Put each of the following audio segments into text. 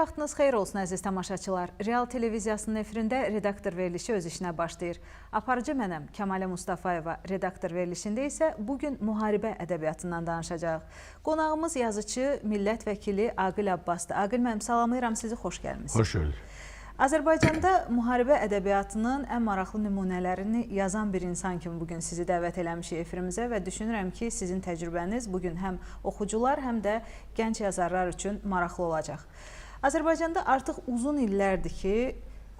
vaxtınız xeyir olsun əziz tamaşaçılar. Real televiziyasının efirində redaktor verilişi öz işinə başlayır. Aparıcı mənəm Kəmalə Mustafayeva. Redaktor verilişində isə bu gün müharibə ədəbiyyatından danışacağıq. Qonağımız yazıcı, millət vəkili Aqil Abbasdır. Aqil müəllim salamlayıram sizi, xoş gəlmisiniz. Hoş gördük. Azərbaycanda müharibə ədəbiyyatının ən maraqlı nümunələrini yazan bir insan kimi bu gün sizi dəvət eləmişik efirimizə və düşünürəm ki, sizin təcrübəniz bu gün həm oxucular, həm də gənc yazarlar üçün maraqlı olacaq. Azərbaycanda artıq uzun illərdir ki,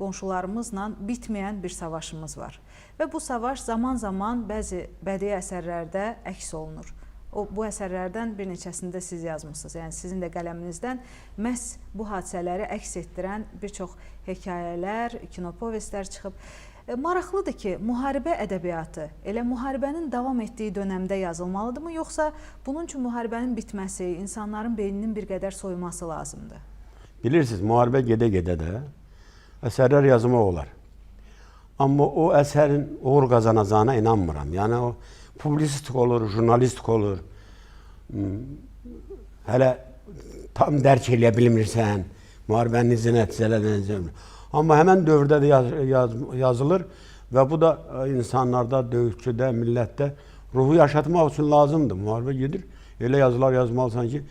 qonşularımızla bitməyən bir savaşımız var və bu savaş zaman-zaman bəzi bədii əsərlərdə əks olunur. O bu əsərlərdən bir neçəsində siz yazmısınız. Yəni sizin də qələminizdən məhz bu hadisələri əks etdirən bir çox hekayələr, kinopovestlər çıxıb. E, Maraqlıdır ki, müharibə ədəbiyyatı elə müharibənin davam etdiyi dövrdə yazılmalıdırmı, yoxsa bunun üçün müharibənin bitməsi, insanların beyninin bir qədər soyuması lazımdır? Bilirsiniz müharibə gedə-gedə də əsərlər yazmaq olar. Amma o əsərin uğur qazanacağına inanmıram. Yəni o publisistik olur, jurnalistik olur. Hmm, Hələ tam dərk eləyə bilmirsən, müharibənin necə nəticələnəcəyini. Amma həmin dövrdə də yaz, yaz, yazılır və bu da e, insanlarda, döyüşçüdə, millətdə ruhu yaşatmaq üçün lazımdır. Müharibə gedir. Elə yazılar yazmalısan ki,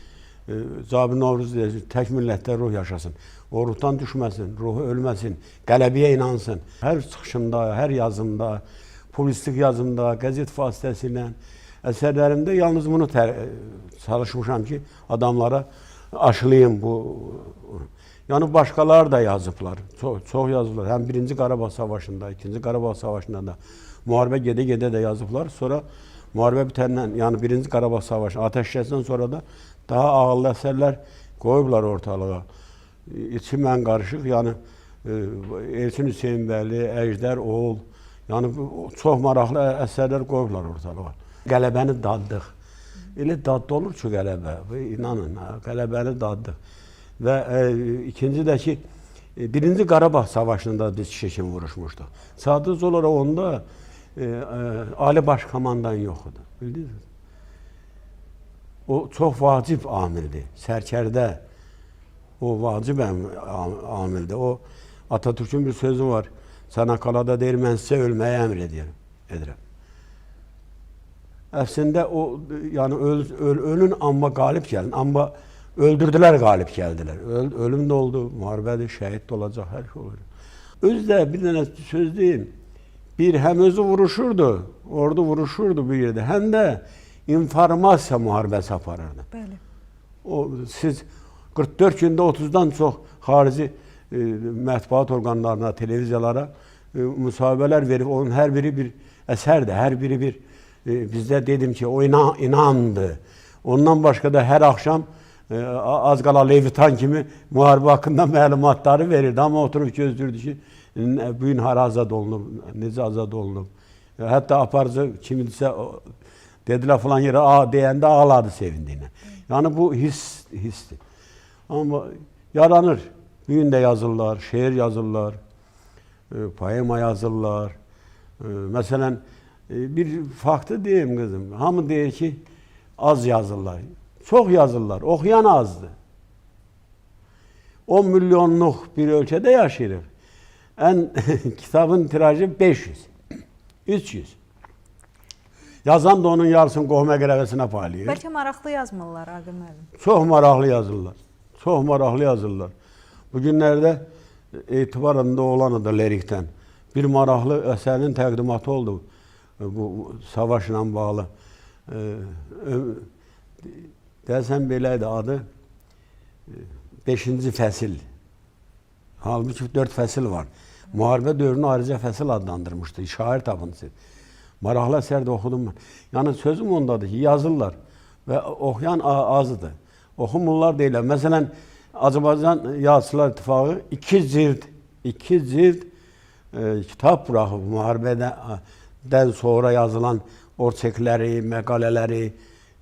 e, Zabir Novruz deyir, tək millətdə ruh yaşasın. O ruhdan düşməsin, ruhu ölməsin, qələbəyə inansın. Hər çıxışımda, hər yazımda, publistik yazımda, qəzet vasitəsilə, əsərlərimdə yalnız bunu tər çalışmışam ki, adamlara aşılayım bu. Yəni başqaları da yazıblar. Çox çox yazıblar. Həm 1-ci Qarabağ savaşında, 2-ci Qarabağ savaşında da müharibə gedə-gedə də yazıblar. Sonra müharibə bitəndən, yəni 1-ci Qarabağ savaşı atəşkəsdən sonra da daha ağıllı əsərlər qoyublar ortalığa. İçi mən qarışıq, yəni e, Elçin Hüseynbəli, Əjdər Oğul, yəni çox maraqlı əsərlər qoyublar ortalığa. Qələbəni daddıq. Elə dadlı olur ki, qələbə. İnanın, qələbəni daddıq. Və e, ikinci də ki, e, birinci Qarabağ savaşında biz Şekin vuruşmuşduq. Sadəcə olaraq onda e, e, Ali Baş Komandan yox idi. Bildiniz? O çox vacib amildir. Sərkərdə o vacib am- am- amildir. O Atatürk'ün bir sözü var. Çanakkale'da deyir, mən sizə ölməyə əmr edirəm. edirəm. Əslində o yəni öl, öl, ölün amma qalib gəlin. Amma öldürdülər, qalib gəldilər. Öl, ölüm də oldu, müharibədir, şəhid də olacaq, hər şey. Özü də bir dənə söz deyim. Bir həm özü vuruşurdu, ordu vuruşurdu bir yerdə, həm də informasiya müharibəsi aparırdı. Bəli. O siz 44 gündə 30-dan çox xarici e, mətbuat orqanlarına, televiziyalara e, müsahibələr verib onun hər biri bir əsərdir, hər biri bir e, bizdə dedim ki, o inan, inandı. Ondan başqa da hər axşam e, az qala Levitan kimi müharibə haqqında məlumatları verirdi, amma oturub gözlürdü ki, bu gün hara azad olunub, necə azad olunub. Hətta aparıcı kimidirsə dedilər falan yerə a deyəndə ağladı sevindiyinə. Yəni bu his hissdir. Amma yaranır. Bu gün də yazırlar, şeir yazırlar, e, poema yazırlar. E, Məsələn, e, bir faktı deyim qızım. Hamı deyir ki, az yazırlar. Çox yazırlar. Oxuyan azdır. 10 milyonluq bir ölkədə yaşayırıq. Ən kitabın tirajı 500, 300. Yazan da onun yarısını qohuma qələbəsinə paylayır. Bəlkə maraqlı yazmırlar Aqil müəllim. Çox maraqlı yazırlar. Çox maraqlı yazırlar. Bu günlərdə etibarında olan da lirikdən bir maraqlı əsərin təqdimatı oldu bu savaşla bağlı. Ee, ö- Deyəsən belə idi adı 5-ci fəsil. Halbuki 4 fəsil var. Müharibə dövrünü ayrıca fəsil adlandırmışdı. Şair tapıntısı. Maraqlı əsər də oxudum mən. Yəni sözüm ondadır ki, yazırlar və oxuyan a- azdır. Oxumurlar deyirlər. Məsələn, Azərbaycan Yazıçılar İttifaqı 2 cild, 2 cild e, kitab buraxıb müharibədən sonra yazılan orçekləri, məqalələri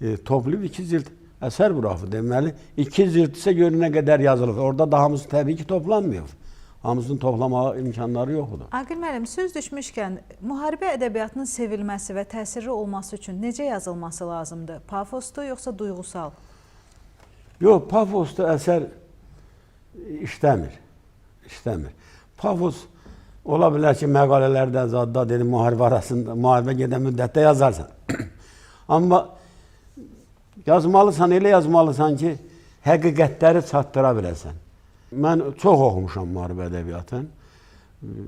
e, toplayıb 2 cild əsər buraxıb. Deməli, 2 cild isə görün nə qədər yazılıb. Orada da hamısı təbii ki toplanmıyor. Hamısını toplamağa imkanları yoxdur. Aqil müəllim, söz düşmüşkən, müharibə ədəbiyyatının sevilməsi və təsirli olması üçün necə yazılması lazımdır? Pafoslu yoxsa duyğusal? Yox, pafoslu əsər işləmir. İşləmir. Pafos ola bilər ki, məqalələrdə zadda dedim müharibə arasında, müharibə gedən müddətdə yazarsan. Amma yazmalısan, elə yazmalısan ki, həqiqətləri çatdıra biləsən. Mən çox oxumuşam müharibə ədəbiyyatını.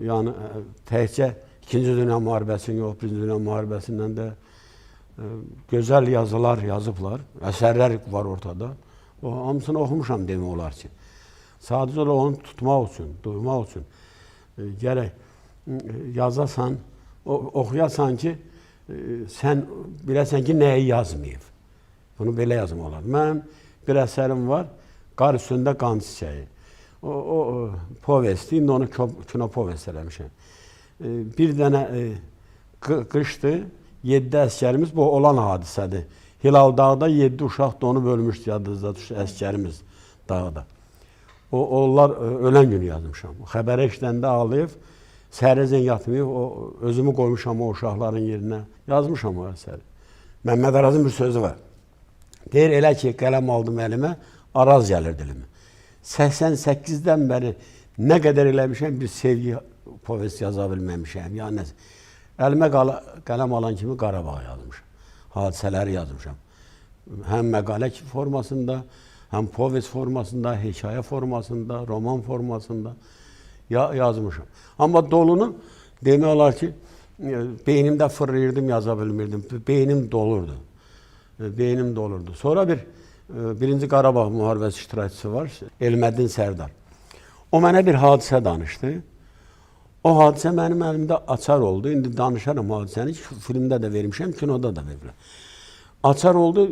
Yəni ə, təkcə 2-ci Dünya müharibəsinin yox, 1-ci Dünya müharibəsindən də ə, gözəl yazılar yazıblar, əsərlər var ortada. O hamısını oxumuşam demək olar ki. Sadəcə onu tutmaq üçün, duymaq üçün e, gərək e, yazasan, oxuyasan ki, e, sən biləsən ki, nəyi yazmayıb. Bunu belə yazmaq olar. Bir əsərim var, Qar üstündə qan çiçəyi. O, o, povesti, indi onu kino, povest eləmişəm. E, bir dənə e, qı- qışdır, 7 əskərimiz bu olan hadisədir. Hilal dağda 7 uşaq donub ölmüşdü yadınızda düşür əskərimiz dağda. O onlar e, ölən günü yazmışam. Xəbərə işləndə ağlayıb, səhərəcən yatmayıb, o özümü qoymuşam o uşaqların yerinə. Yazmışam o əsəri. Məmməd Arazın bir sözü var. Deyir elə ki, qələm aldım əlimə, Araz gəlir dilimə. 88-dən bəri nə qədər eləmişəm, bir sevgi povest yaza bilməmişəm. Yəni əlimə qələm alan kimi Qarabağ yazmışam. Hadisələri yazmışam. Həm məqalə formasında, həm povest formasında, hekayə formasında, roman formasında ya yazmışam. Amma dolunu demək olar ki, e, beynimdə fırlayırdım, yaza bilmirdim. Beynim dolurdu. E, Beynim dolurdu. Sonra bir birinci Qarabağ müharibəsi iştirakçısı var, Elməddin Sərdar. O mənə bir hadisə danışdı. O hadisə mənim əlimdə açar oldu. İndi danışaram hadisəni filmdə də vermişəm, kinoda da veriblər. Açar oldu.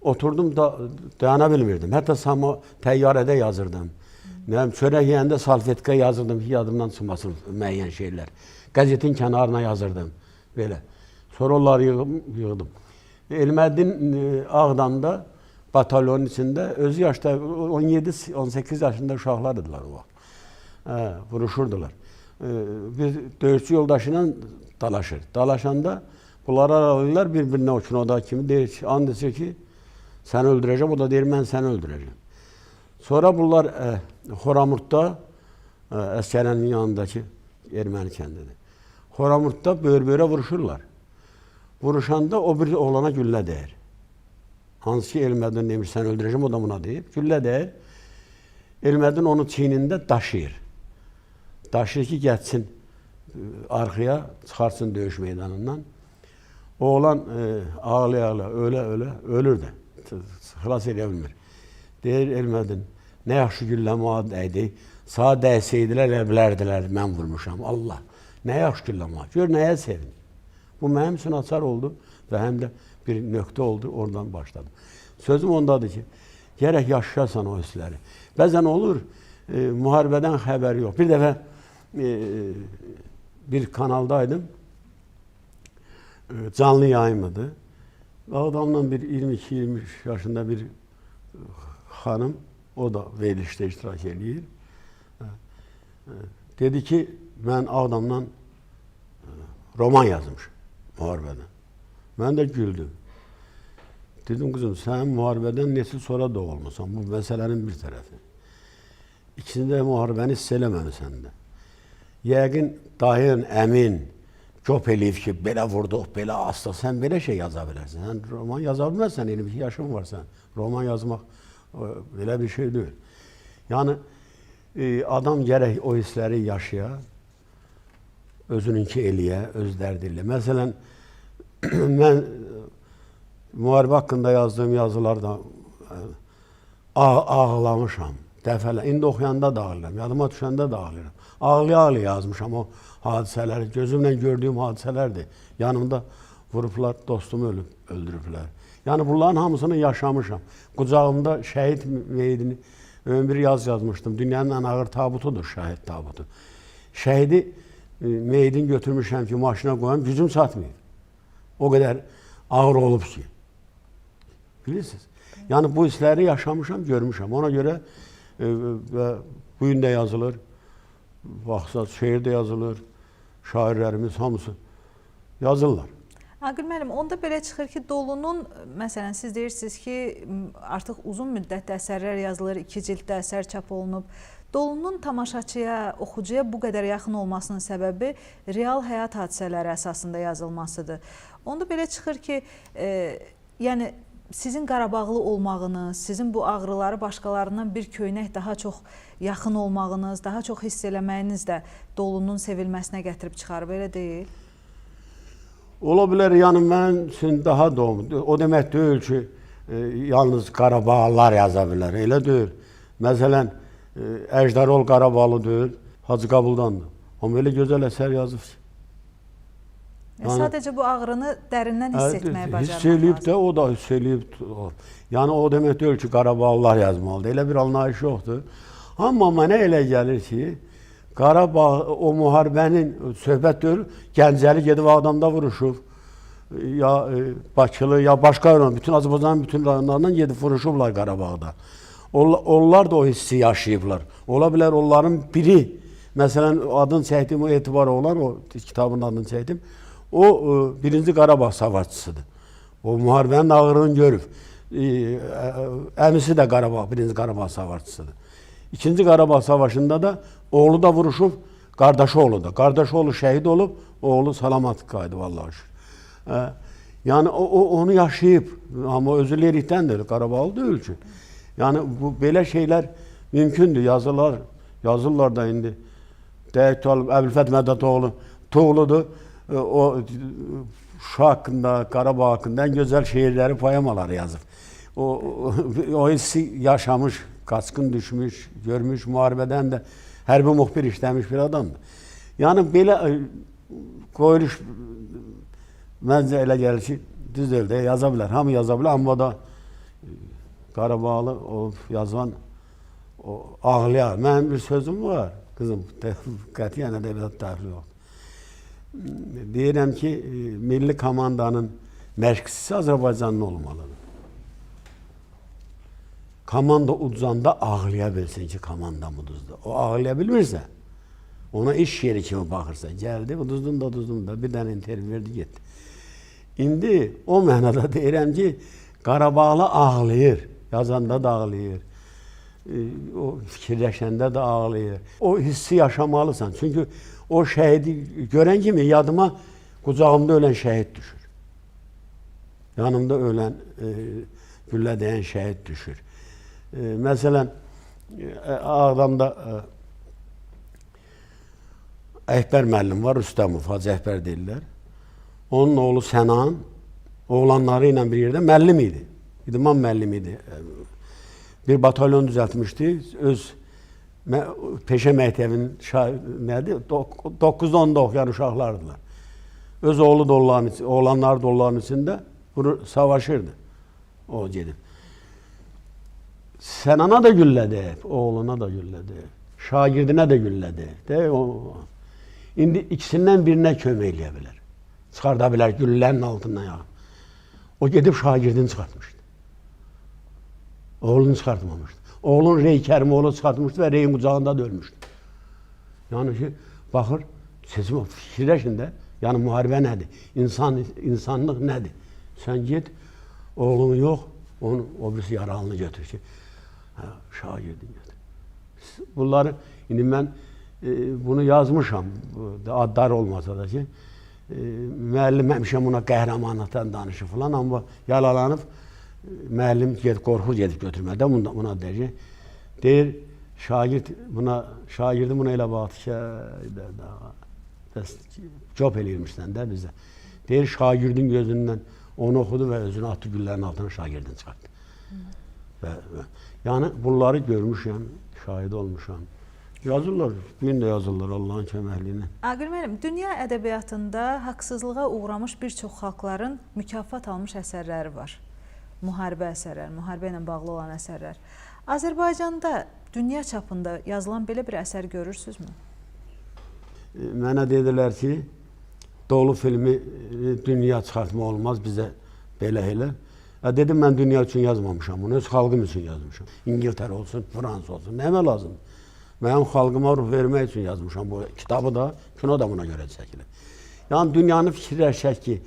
Oturdum da dayana bilmirdim. Hətta samo təyyarədə yazırdım. Nə bilim, çörək yeyəndə salfetka yazırdım ki, yadımdan çıxmasın müəyyən şeylər. Qəzetin kənarına yazırdım belə. Sonra onları yığdım. Elməddin e, Ağdamda batalyonun içində özü yaşda 17-18 yaşında uşaqlar idilər o vaxt. Vuruşurdular. Ee, bir döyüşçü yoldaşı ilə dalaşır. Dalaşanda bunlar aralıyorlar bir-birinə o kinoda kimi deyir ki, and içir ki, səni öldürəcəm, o da deyir, mən səni öldürəcəm. Sonra bunlar e, Xoramurtda, e, Əskərənin yanındakı erməni kəndidir. Xoramurtda böyür-böyrə vuruşurlar. Vuruşanda o bir oğlana güllə dəyir. Hansı Elmədin demiş, sən öldürəcəm, o da buna deyib. Güllə dəyir. Elmədin onu çiynində daşıyır. Daşıyır ki, getsin e, arxaya, çıxarsın döyüş meydanından. Oğlan e, ağlaya-ağlaya, ölə-ölə ölür də. Xilas edə bilmir. Deyir Elmədin, nə yaxşı güllə mənə dəydi. Sağ dəysəydilər, elə mən vurmuşam. Allah, nə yaxşı güllə mənə. Gör nəyə sevin. Bu mənim üçün açar oldu və həm də bir nöqtə oldu, oradan başladım. Sözüm ondadır ki, gərək yaşayasan o hissləri. Bəzən olur, e, müharibədən xəbəri yox. Bir dəfə e, bir kanaldaydım, e, canlı yayımdı. Adamla bir 22-23 yaşında bir e, hanım, o da verilişdə iştirak eləyir. E, e, Dedi ki, mən Ağdamdan e, roman yazmışım müharibədən. Mən də güldüm. Dedim kızım sen muharebeden nesil sonra da bu meselenin bir tarafı. İkisinde muharebeni hiss eləməmisən də. Yəqin dayın, əmin, cop eləyib ki, belə vurduq, belə astıq, sən belə şey yaza bilərsən. Sən roman yaza bilməzsən, 22 yaşın var sən. Roman yazmaq o, belə bir şey deyil. Yəni e, adam gərək o hissləri yaşaya, özününki eləyə, öz dərdi ilə. Məsələn, mən müharibə haqqında yazdığım yazılarda ə, ağ, ağlamışam. Dəfələ. İndi oxuyanda da ağlayıram, yadıma düşəndə də ağlayıram. Ağlaya-ağlaya yazmışam o hadisələri. Gözümlə gördüyüm hadisələrdir. Yanımda vurublar, dostumu ölüb, öldürüblər. Yəni bunların hamısını yaşamışam. Qucağımda şəhid meyidini ömür yaz yazmışdım. Dünyanın ən ağır tabutudur şəhid tabutu. Şəhidi e, meyidini götürmüşəm ki, maşına qoyam, gücüm çatmıyor. O qədər ağır olub ki. Bilirsiniz? Yəni bu hissləri yaşamışam, görmüşəm. Ona görə e, və bu gün də yazılır. Baxsat şeir də yazılır. Şairlərimiz hamısı yazırlar. Aqil müəllim, onda belə çıxır ki, Dolunun məsələn siz deyirsiniz ki, artıq uzun müddətdə əsərlər yazılır, 2 cilddə əsər çap olunub. Dolunun tamaşaçıya, oxucuya bu qədər yaxın olmasının səbəbi real həyat hadisələri əsasında yazılmasıdır. Onda belə çıxır ki, e, yəni sizin Qarabağlı olmağınız, sizin bu ağrıları başqalarından bir köynək daha çox yaxın olmağınız, daha çox hiss eləməyiniz də dolunun sevilməsinə gətirib çıxarıb, elə deyil? Ola bilər, yəni mən üçün daha doğum. O demək deyil ki, e, yalnız Qarabağlılar yaza bilər. Elə deyil. Məsələn, Əjdarol Qarabağlı deyil, Hacı Qabuldandır. Amma elə gözəl əsər yazıb ki. Yəni, sadəcə bu ağrını dərindən hiss Hə, etməyi bacarmaq Hiss eləyib lazım. də, o da hiss eləyib. Yəni o demək deyil ki, Qarabağlılar yazmalıdır. Elə bir anlayış yoxdur. Amma mənə elə gəlir ki, Qarabağ o müharibənin söhbət deyil, Gəncəli gedib adamda vuruşub. Ya e, Bakılı, ya başqa rayon, bütün Azərbaycanın bütün rayonlarından gedib vuruşublar Qarabağda. Onlar, da o hissi yaşayıblar. Ola bilər onların biri, məsələn adını çəkdim, o etibar olan, o kitabın adını çəkdim. O e, birinci Qarabağ savaşçısıdır. O müharibənin ağırlığını görüb. E, e, əmisi də Qarabağ, birinci Qarabağ savaşçısıdır. İkinci Qarabağ savaşında da oğlu da vuruşub, qardaşı oğlu da. Qardaşı oğlu şəhid olub, oğlu salamat qayıdıb Allah'a şükür. Yəni o, o onu yaşayıb, amma özü lerikdəndir, Qarabağlı deyil ki. Yəni bu belə şeylər mümkündür, yazılar, yazırlar da indi. Ki, Əbülfət Mədətoğlu Toğludur. E, O Şuşa haqqında, Qarabağ haqqında ən gözəl şeirləri, poemaları yazıb. O, o, o hissi yaşamış, qaçqın düşmüş, görmüş müharibədən də hərbi muxbir işləmiş bir adamdır. Yəni belə e, qoyuluş məncə elə gəlir ki, düz hamı yaza bilər, amma da Qarabağlı o yazan o ağlayar. Mənim bir sözüm var, qızım, qətiyyən ədəbiyyat dəxli yox. Deyirəm ki, e, milli komandanın məşqçisi Azərbaycanlı olmalıdır. Komanda uduzanda ağlaya bilsin ki, komanda uduzdu. O ağlaya bilmirsə, ona iş yeri kimi baxırsa, gəldi, uduzdun da uduzdun da, bir dənə intervyu verdi, getdi. İndi o mənada deyirəm ki, Qarabağlı ağlayır, yazanda da ağlayır, e, o fikirləşəndə də ağlayır. O hissi yaşamalısan. Çünki o şəhidi görən kimi yadıma qucağımda ölən şəhid düşür. Yanımda ölən, e, güllə dəyən şəhid düşür. E, məsələn, e, Ağdamda e, Əhbər müəllim var, Rüstəmov, Hacı Əhbər deyirlər. Onun oğlu Sənan oğlanları ilə bir yerdə müəllim idi. İdman müəllimi idi. Bir batalyon düzəltmişdi. Öz peşə məktəbinin şa- nədir? 9-10-da oxuyan uşaqlardılar. Öz oğlu da içi- oğlanlar da onların içində vurur, savaşırdı. O gedib. Sənana da güllədi, oğluna da güllədi. Şagirdinə də güllədi. De o kömək eləyə bilər. Çıxarda bilər güllənin altından ya. O gedib şagirdini çıxartmışdı. Oğlunu çıxartmamışdı. Oğlun Rey Kərimoğlu çıxartmışdı və Reyin qucağında da ölmüşdü. Yəni ki, baxır, siz o fikirləşin də, yəni müharibə nədir? İnsan insanlıq nədir? Sən get oğlunu yox, onu o birisi yaralını götür ki, hə, şagirdini götür. Bunları indi mən e, bunu yazmışam, adlar olmasa da ki, e, müəllim həmişə buna qəhrəmanlıqdan danışır falan, amma yaralanıb müəllim gedib qorxur gedib götürmədə buna, buna deyir deyir şagird buna şagirdi buna elə baxdı ki, bəs job eləyirmişsən də bizə. Deyir şagirdin gözündən onu oxudu və özünü atdı güllərin altına şagirdini çıxartdı. Və, və yəni bunları görmüşəm, şahid olmuşam. Yazırlar, gün də yazırlar Allahın köməkliyi ilə. Aqil müəllim, dünya ədəbiyyatında haqsızlığa uğramış bir çox xalqların mükafat almış əsərləri var. Müharibə əsərləri, müharibə ilə bağlı olan əsərlər. Azərbaycanda dünya çapında yazılan belə bir əsər görürsüzmü? E, Mənə dedilər ki, dolu filmi e, dünya çıxartma olmaz bizə belə elə. E, dedim mən dünya üçün yazmamışam bunu, öz xalqım üçün yazmışam. İngiltərə olsun, Fransa olsun, nəmə lazımdır? Mənim xalqıma ruh vermək üçün yazmışam bu kitabı da, kino da buna görə çəkilir. Yəni dünyanı fikirləşək ki,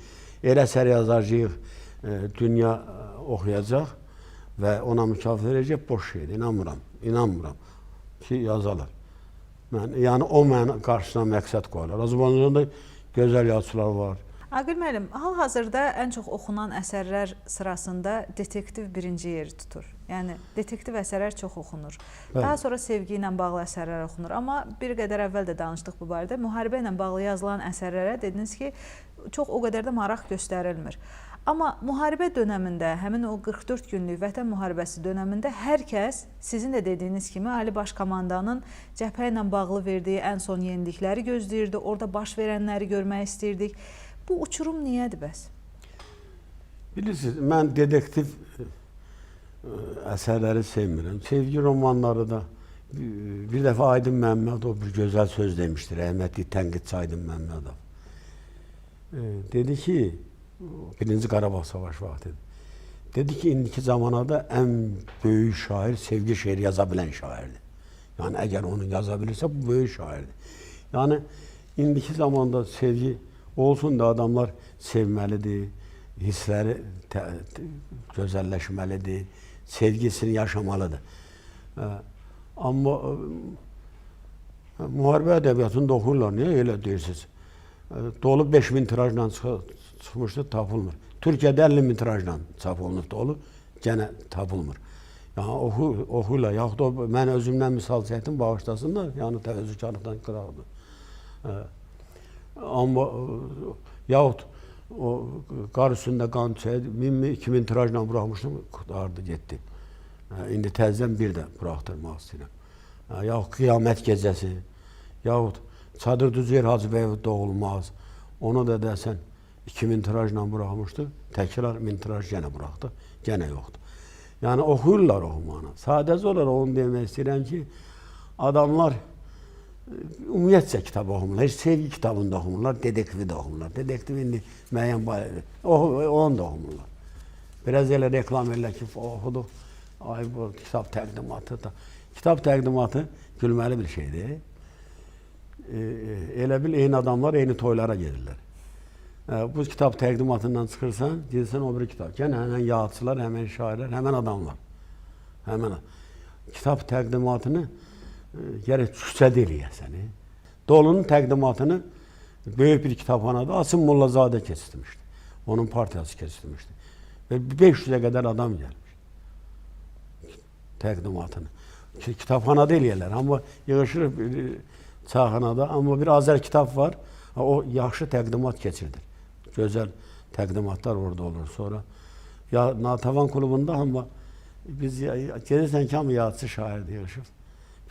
elə əsər yazacağıq, dünya e, oxuyacaq və ona mükafat verəcək boş şeydir. İnanmıram, inanmıram. ki yazalar. Mən, yəni o mənim qarşısına məqsəd qoyurlar. Azərbaycanda gözəl yazıçılar var. Aqil müəllim, hal-hazırda ən çox oxunan əsərlər sırasında detektiv birinci yeri tutur. Yəni detektiv əsərlər çox oxunur. Bəli. Daha sonra sevgi ilə bağlı əsərlər oxunur. Amma bir qədər əvvəl də danışdıq bu barədə. Müharibə ilə bağlı yazılan əsərlərə dediniz ki, çox o qədər də maraq göstərilmir. Amma müharibə dövründə, həmin o 44 günlük Vətən müharibəsi dövründə hər kəs sizin də dediyiniz kimi Ali Baş Komandanın bağlı verdiyi ən son yenilikləri gözləyirdi. Orada baş verənləri görmək istirdik. Bu uçurum niyədir bəs? Bilirsiniz, mən detektiv ə, əsərləri sevmirəm. Sevgi romanları da bir, bir dəfə Aydın Məmmədov bir gözəl söz demişdir. Rəhmətli tənqidçi Aydın Məmmədov. E, dedi ki, birinci Qarabağ savaşı vaxtı. Dedi ki, indiki zamanada ən böyük şair sevgi şeiri yaza bilən şairdir. Yəni əgər onu yaza bilirsə bu böyük şairdir. Yəni indiki zamanda sevgi olsun da adamlar sevməlidir, hissləri tə, tə, gözəlləşməlidir, sevgisini yaşamalıdır. Ə, amma ə, müharibə ədəbiyyatında oxuyurlar. Niyə elə deyirsiniz? Ə, Dolu 5000 tirajla çıxmışdı, tapılmır. Türkiyədə 50 min tirajla çap olunub dolu, yenə tapılmır. Yəni oxu oxuyurlar. Yaxud da mən özümdən misal çəkdim, bağışlasınlar. Yəni təvəzzükarlıqdan qıraqdır. Ə, Amma ə, yaxud o qar üstündə qan çəkdi, 1000 2000 tirajla buraxmışdım, qutardı, getdi. Hə, İndi təzədən bir də buraxdırmaq istəyirəm. Hə, Yaxud qiyamət gecəsi, yaxud Çadır Düzeyir Hacıbəyev doğulmaz. Onu da desən 2000 tirajla buraxmışdı, təkrar 1000 tiraj yenə buraxdı, yenə yoxdur. Yəni oxuyurlar oxumanı. Sadəcə olaraq onu demək istəyirəm ki, adamlar ümumiyyətcə kitab oxumurlar. Heç sevgi kitabını da oxumurlar, detektivi də oxumurlar. Detektiv indi müəyyən onu da oxumurlar. Biraz elə reklam edirlər ki, oxuduq. Ay bu kitab təqdimatı da. Kitab təqdimatı gülməli bir şeydir. E, e, elə bil eyni adamlar eyni toylara gedirlər. E, bu kitab təqdimatından çıxırsan, gedirsən o biri kitab. Yenə həmən yazıçılar, həmən şairlər, həmən adamlar. Həmən kitab təqdimatını e, gərək küçədə eləyəsən. Dolunun təqdimatını böyük bir kitabxanada Asım Mollazadə keçirmişdi. Onun partiyası keçirmişdi. Və 500-ə qədər adam gəlmiş təqdimatını. Ki- Kitabxanada eləyirlər, amma yığışır bir çayxanada, amma bir Azər kitab var. O yaxşı təqdimat keçirdir. Gözəl təqdimatlar orada olur. Sonra ya Natavan klubunda amma biz gedirsən ki, hamı yazıçı şair yığışıb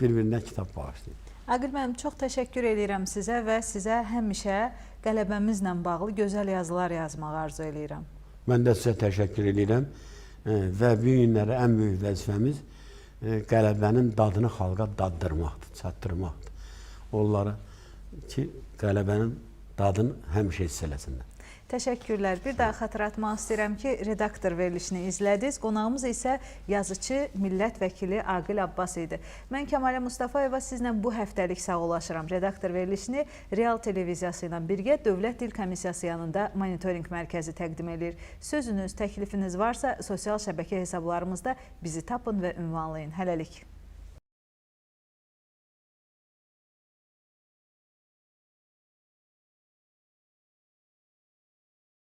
bir-birinə kitab bağışlayır. Aqil müəllim, çox təşəkkür edirəm sizə və sizə həmişə qələbəmizlə bağlı gözəl yazılar yazmağı arzu eləyirəm. Mən də sizə təşəkkür edirəm e, və bu günlərə ən böyük vəzifəmiz e, qələbənin dadını xalqa daddırmaqdır, çatdırmaqdır. Onlara ki, qələbənin dadını həmişə hiss eləsinlər. Təşəkkürlər. Bir daha xatırlatmaq istəyirəm ki, redaktor verilişini izlədiniz. Qonağımız isə yazıçı, millət vəkili Aqil Abbas idi. Mən Kəmalə Mustafayeva sizlə bu həftəlik sağollaşıram. Redaktor verilişini Real televiziyası ilə birgə Dövlət Dil Komissiyası yanında monitorinq mərkəzi təqdim edir. Sözünüz, təklifiniz varsa sosial şəbəkə hesablarımızda bizi tapın və ünvanlayın. Hələlik.